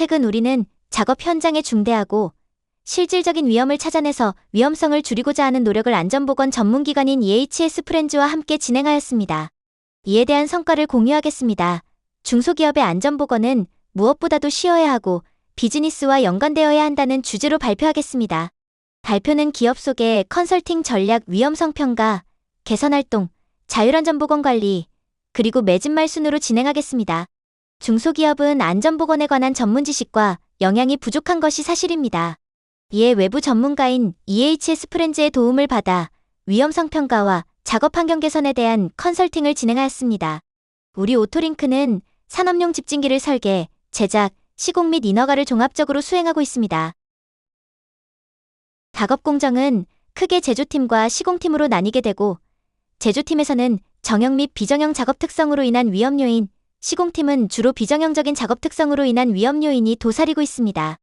최근 우리는 작업 현장에 중대하고 실질적인 위험을 찾아내서 위험성을 줄이고자 하는 노력을 안전보건 전문기관인 EHS 프렌즈와 함께 진행하였습니다. 이에 대한 성과를 공유하겠습니다. 중소기업의 안전보건은 무엇보다도 쉬어야 하고 비즈니스와 연관되어야 한다는 주제로 발표하겠습니다. 발표는 기업 속의 컨설팅 전략 위험성 평가, 개선 활동, 자율안전보건 관리, 그리고 매진말 순으로 진행하겠습니다. 중소기업은 안전보건에 관한 전문 지식과 영향이 부족한 것이 사실입니다. 이에 외부 전문가인 EHS 프렌즈의 도움을 받아 위험성 평가와 작업 환경 개선에 대한 컨설팅을 진행하였습니다. 우리 오토링크는 산업용 집진기를 설계, 제작, 시공 및 인허가를 종합적으로 수행하고 있습니다. 작업 공정은 크게 제조팀과 시공팀으로 나뉘게 되고 제조팀에서는 정형 및 비정형 작업 특성으로 인한 위험 요인, 시공팀은 주로 비정형적인 작업 특성으로 인한 위험 요인이 도사리고 있습니다.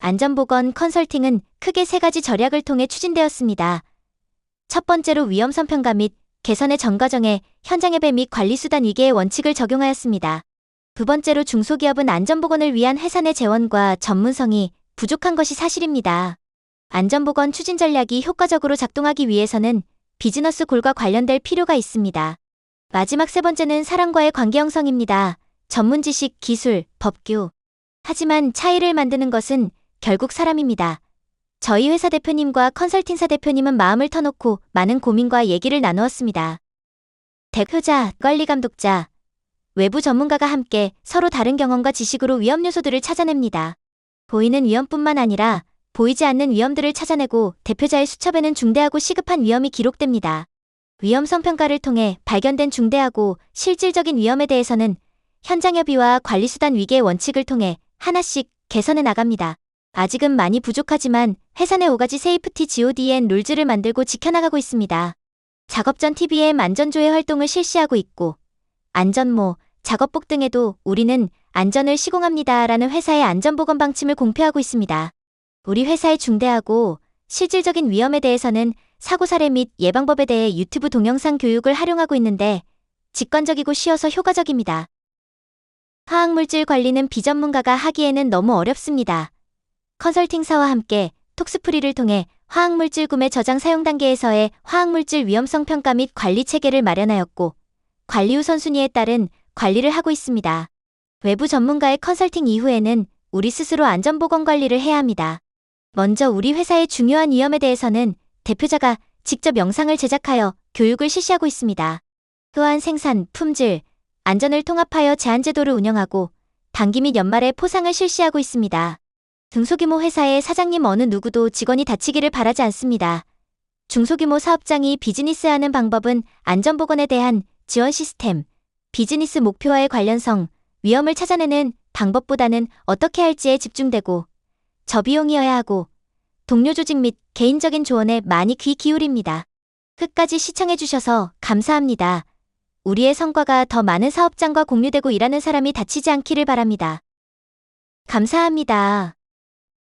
안전보건 컨설팅은 크게 세 가지 전략을 통해 추진되었습니다. 첫 번째로 위험성 평가 및 개선의 전 과정에 현장 예배 및 관리수단 위계의 원칙을 적용하였습니다. 두 번째로 중소기업은 안전보건을 위한 내 재원과 전문성이 부족한 것이 사실입니다. 안전보건 추진 전략이 효과적으로 작동하기 위해서는 비즈너스 골과 관련될 필요가 있습니다. 마지막 세 번째는 사람과의 관계 형성입니다. 전문 지식, 기술, 법규. 하지만 차이를 만드는 것은 결국 사람입니다. 저희 회사 대표님과 컨설팅사 대표님은 마음을 터놓고 많은 고민과 얘기를 나누었습니다. 대표자, 관리 감독자, 외부 전문가가 함께 서로 다른 경험과 지식으로 위험 요소들을 찾아냅니다. 보이는 위험뿐만 아니라 보이지 않는 위험들을 찾아내고 대표자의 수첩에는 중대하고 시급한 위험이 기록됩니다. 위험성 평가를 통해 발견된 중대하고 실질적인 위험에 대해서는 현장 협의와 관리수단 위계의 원칙을 통해 하나씩 개선해 나갑니다. 아직은 많이 부족하지만 회사 내 5가지 세이프티 GODN 룰즈를 만들고 지켜나가고 있습니다. 작업 전 TBM 안전조회 활동을 실시하고 있고 안전모, 작업복 등에도 우리는 안전을 시공합니다라는 회사의 안전보건 방침을 공표하고 있습니다. 우리 회사의 중대하고 실질적인 위험에 대해서는 사고 사례 및 예방법에 대해 유튜브 동영상 교육을 활용하고 있는데 직관적이고 쉬워서 효과적입니다. 화학물질 관리는 비전문가가 하기에는 너무 어렵습니다. 컨설팅사와 함께 톡스프리를 통해 화학물질 구매 저장 사용 단계에서의 화학물질 위험성 평가 및 관리 체계를 마련하였고 관리 우선순위에 따른 관리를 하고 있습니다. 외부 전문가의 컨설팅 이후에는 우리 스스로 안전보건 관리를 해야 합니다. 먼저 우리 회사의 중요한 위험에 대해서는 대표자가 직접 영상을 제작하여 교육을 실시하고 있습니다. 또한 생산, 품질, 안전을 통합하여 제한제도를 운영하고 단기 및 연말에 포상을 실시하고 있습니다. 중소규모 회사의 사장님 어느 누구도 직원이 다치기를 바라지 않습니다. 중소규모 사업장이 비즈니스하는 방법은 안전보건에 대한 지원 시스템, 비즈니스 목표와의 관련성, 위험을 찾아내는 방법보다는 어떻게 할지에 집중되고 저비용이어야 하고 동료 조직 및 개인적인 조언에 많이 귀 기울입니다. 끝까지 시청해주셔서 감사합니다. 우리의 성과가 더 많은 사업장과 공유되고 일하는 사람이 다치지 않기를 바랍니다. 감사합니다.